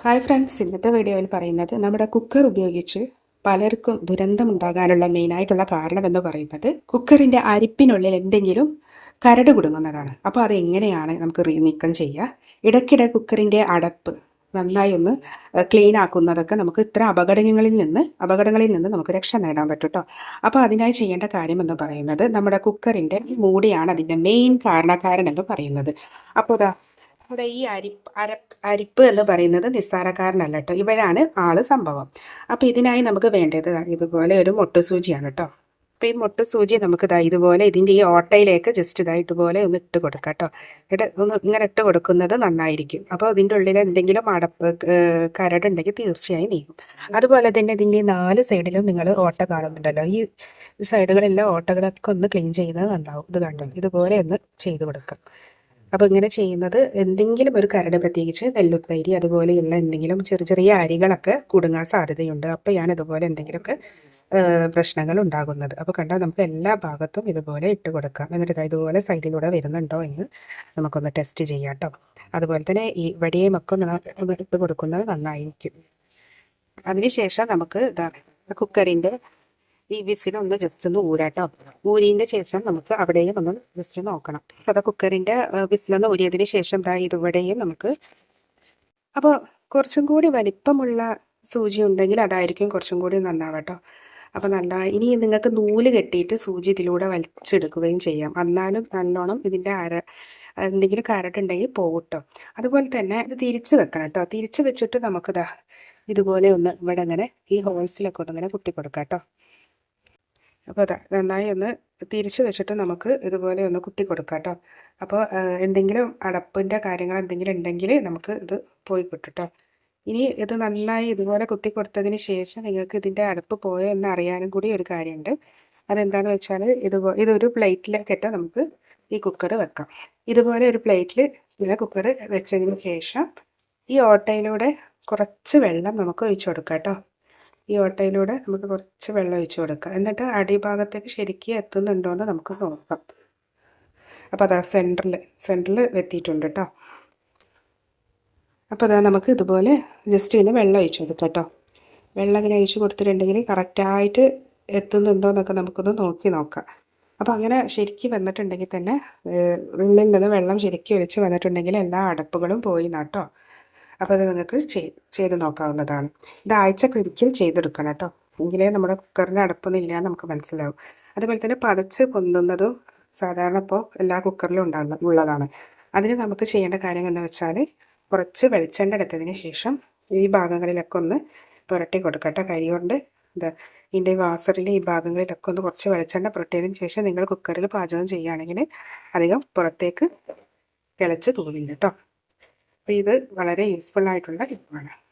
Hi friends ഇന്നത്തെ വീഡിയോയിൽ പറയുന്നത് നമ്മുടെ കുക്കർ ഉപയോഗിച്ച് പലർക്കും ദുരന്തമുണ്ടാകാനുള്ള മെയിനായിട്ടുള്ള കാരണം എന്ന് പറയുന്നത് കുക്കറിന്റെ അരിപ്പിനുള്ളിൽ എന്തെങ്കിലും കരട് കുടുങ്ങുന്നതാണ്. അപ്പോൾ അത് എങ്ങനെയാണ് നമുക്ക് നീക്കം ചെയ്യുക? ഇടയ്ക്കിടെ കുക്കറിന്റെ അടപ്പ് നന്നായി ഒന്ന് ക്ലീൻ ആക്കുന്നതൊക്കെ നമുക്ക് ഇത്ര അപകടങ്ങളിൽ നിന്ന് അപകടങ്ങളിൽ നിന്ന് നമുക്ക് രക്ഷ നേടാൻ പറ്റും കേട്ടോ അപ്പോൾ അതിനായി ചെയ്യേണ്ട കാര്യം എന്ന് പറയുന്നത് നമ്മുടെ കുക്കറിന്റെ മൂടിയാണ് അതിന്റെ മെയിൻ കാരണക്കാരൻ എന്ന് പറയുന്നത്. അപ്പോൾ ഇവിടെ ഈ അരിപ്പ് അര അരിപ്പ് എന്ന് പറയുന്നത് നിസ്സാരക്കാരനല്ല കേട്ടോ ഇവരാണ് ആൾ സംഭവം. അപ്പോൾ ഇതിനായി നമുക്ക് വേണ്ടത് ഇതുപോലെ ഒരു മുട്ടുസൂചിയാണ് കേട്ടോ അപ്പോൾ ഈ മുട്ട മുട്ടുസൂചി നമുക്ക് ഇതാ ഇതുപോലെ ഇതിന്റെ ഈ ഓട്ടയിലേക്ക് ജസ്റ്റ് ഇതാ ഇതുപോലെ ഒന്ന് ഇട്ട് കൊടുക്കാം കേട്ടോ ഇട ഒന്ന് ഇങ്ങനെ ഇട്ട് കൊടുക്കുന്നത് നന്നായിരിക്കും. അപ്പോൾ ഇതിന്റെ ഉള്ളിൽ എന്തെങ്കിലും അടപ്പ് കരടുണ്ടെങ്കിൽ തീർച്ചയായും നീങ്ങും. അതുപോലെ തന്നെ ഇതിന്റെ നാല് സൈഡിലും നിങ്ങൾ ഓട്ട കാണുന്നുണ്ടല്ലോ. ഈ സൈഡുകളിലെ ഓട്ടകളൊക്കെ ഒന്ന് ക്ലീൻ ചെയ്യുന്നത് നന്നാവും. ഇത് കണ്ടോ? ഇതുപോലെ ഒന്ന് ചെയ്ത് കൊടുക്കാം. അപ്പോൾ ഇങ്ങനെ ചെയ്യുന്നത് എന്തെങ്കിലും ഒരു കരട് പ്രത്യേകിച്ച് നെല്ലുത്തൈരി അതുപോലെയുള്ള എന്തെങ്കിലും ചെറിയ ചെറിയ അരികളൊക്കെ കുടുങ്ങാൻ സാധ്യതയുണ്ട്. അപ്പോൾ ഞാൻ ഇതുപോലെ എന്തെങ്കിലുമൊക്കെ പ്രശ്നങ്ങൾ ഉണ്ടാകുന്നത്. അപ്പോൾ കണ്ടാൽ നമുക്ക് എല്ലാ ഭാഗത്തും ഇതുപോലെ ഇട്ട് കൊടുക്കാം. എന്നിട്ട് ഇതുപോലെ സൈഡിലൂടെ വരുന്നുണ്ടോ എന്ന് നമുക്കൊന്ന് ടെസ്റ്റ് ചെയ്യാം കേട്ടോ അതുപോലെ തന്നെ ഈ നമ്മൾ ഇട്ട് കൊടുക്കുന്നത് നന്നായിരിക്കും. അതിനുശേഷം നമുക്ക് ഇതാ കുക്കറിന്റെ ഈ വിസിലൊന്ന് ജസ്റ്റ് ഒന്ന് ഊരാട്ടോ. ഊരിയതിന്റെ ശേഷം നമുക്ക് അവിടെയും ഒന്ന് ജസ്റ്റ് നോക്കണം. അപ്പോൾ കുക്കറിന്റെ വിസിലൊന്ന് ഊരിയതിന് ശേഷം ദാ ഇതുവിടെയും നമുക്ക് അപ്പോൾ കുറച്ചും കൂടി വലിപ്പമുള്ള സൂചി ഉണ്ടെങ്കിൽ അതായിരിക്കും കുറച്ചും കൂടി നന്നാവട്ടോ. അപ്പോൾ നല്ല ഇനി നിങ്ങൾക്ക് നൂൽ കെട്ടിയിട്ട് സൂചി ഇതിലൂടെ വലിച്ചെടുക്കുകയും ചെയ്യാം. എന്നാലും നല്ലോണം ഇതിന്റെ അര എന്തെങ്കിലും കരട്ടുണ്ടെങ്കിൽ പോകട്ടോ കേട്ടോ അതുപോലെ തന്നെ ഇത് തിരിച്ച് വെക്കണം കേട്ടോ തിരിച്ച് വെച്ചിട്ട് നമുക്കിതാ ഇതുപോലെ ഒന്ന് ഇവിടെ ഇങ്ങനെ ഈ ഹോൾസിലൊക്കെ ഒന്ന് ഇങ്ങനെ കുത്തി കൊടുക്കാം കേട്ടോ അപ്പോൾ അതാ നന്നായി ഒന്ന് തിരിച്ചു വെച്ചിട്ട് നമുക്ക് ഇതുപോലെ ഒന്ന് കുത്തി കൊടുക്കാം കേട്ടോ അപ്പോൾ എന്തെങ്കിലും അടപ്പിന്റെ കാര്യങ്ങൾ എന്തെങ്കിലും ഉണ്ടെങ്കിൽ നമുക്ക് ഇത് പോയി കിട്ടും കേട്ടോ ഇനി ഇത് നന്നായി ഇതുപോലെ കുത്തി കൊടുത്തതിന് ശേഷം നിങ്ങൾക്ക് ഇതിന്റെ അടപ്പ് പോയോ എന്ന് അറിയാനും കൂടി ഒരു കാര്യമുണ്ട്. അതെന്താണെന്ന് വെച്ചാൽ ഇതുപോ ഇതൊരു പ്ലേറ്റിലേക്കിട്ട് നമുക്ക് ഈ കുക്കർ വെക്കാം. ഇതുപോലെ ഒരു പ്ലേറ്റിൽ ഇങ്ങനെ കുക്കർ വെച്ചതിന് ശേഷം ഈ ഓട്ടയിലൂടെ കുറച്ച് വെള്ളം നമുക്ക് ഒഴിച്ചു കൊടുക്കാം കേട്ടോ ഈ ഓട്ടയിലൂടെ നമുക്ക് കുറച്ച് വെള്ളം ഒഴിച്ചു കൊടുക്കുക എന്നിട്ട് അടിഭാഗത്തേക്ക് ശരിക്കും എത്തുന്നുണ്ടോ എന്ന് നമുക്ക് നോക്കാം. അപ്പോൾ അതാ സെന്ററിൽ സെന്ററിൽ എത്തിയിട്ടുണ്ട് കേട്ടോ അപ്പോൾ അതാ നമുക്ക് ഇതുപോലെ ജസ്റ്റ് ഇതിന് വെള്ളം ഒഴിച്ചു കൊടുക്കാം കേട്ടോ വെള്ളം ഇങ്ങനെ ഒഴിച്ച് കൊടുത്തിട്ടുണ്ടെങ്കിൽ കറക്റ്റായിട്ട് എത്തുന്നുണ്ടോ എന്നൊക്കെ നമുക്കൊന്ന് നോക്കി നോക്കാം. അപ്പോൾ അങ്ങനെ ശരിക്കും വന്നിട്ടുണ്ടെങ്കിൽ തന്നെ ഉള്ളിൽ നിന്ന് വെള്ളം ശരിക്കും ഒഴിച്ച് വന്നിട്ടുണ്ടെങ്കിൽ എല്ലാ അടപ്പുകളും പോയി നാട്ടോ അപ്പോൾ അത് നിങ്ങൾക്ക് ചെയ്ത് നോക്കാവുന്നതാണ്. ഇത് ആഴ്ചക്കൊരിക്കൽ ചെയ്തെടുക്കണം കേട്ടോ. ഇങ്ങനെ നമ്മുടെ കുക്കറിന് അടപ്പൊന്നും ഇല്ല നമുക്ക് മനസ്സിലാവും. അതുപോലെ തന്നെ പതച്ച് പൊന്തുന്നതും സാധാരണ ഇപ്പോൾ എല്ലാ കുക്കറിലും ഉണ്ടാകുന്ന ഉള്ളതാണ്. അതിന് നമുക്ക് ചെയ്യേണ്ട കാര്യം എന്ന് വെച്ചാൽ കുറച്ച് വെളിച്ചെണ്ണ എടുത്തതിന് ശേഷം ഈ ഭാഗങ്ങളിലൊക്കെ ഒന്ന് പുരട്ടി കൊടുക്കട്ടെ കരി കൊണ്ട് എന്താ ഇതിന്റെ വാസറിന്റെ ഈ ഭാഗങ്ങളിലൊക്കെ ഒന്ന് കുറച്ച് വെളിച്ചെണ്ണ പുരട്ടിയതിന് ശേഷം നിങ്ങൾ കുക്കറിൽ പാചകം ചെയ്യുകയാണെങ്കിൽ അധികം പുറത്തേക്ക് തിളച്ച് തൂവില്ല കേട്ടോ. അപ്പോൾ ഇത് വളരെ യൂസ്ഫുൾ ആയിട്ടുള്ള ടിപ്പാണ്.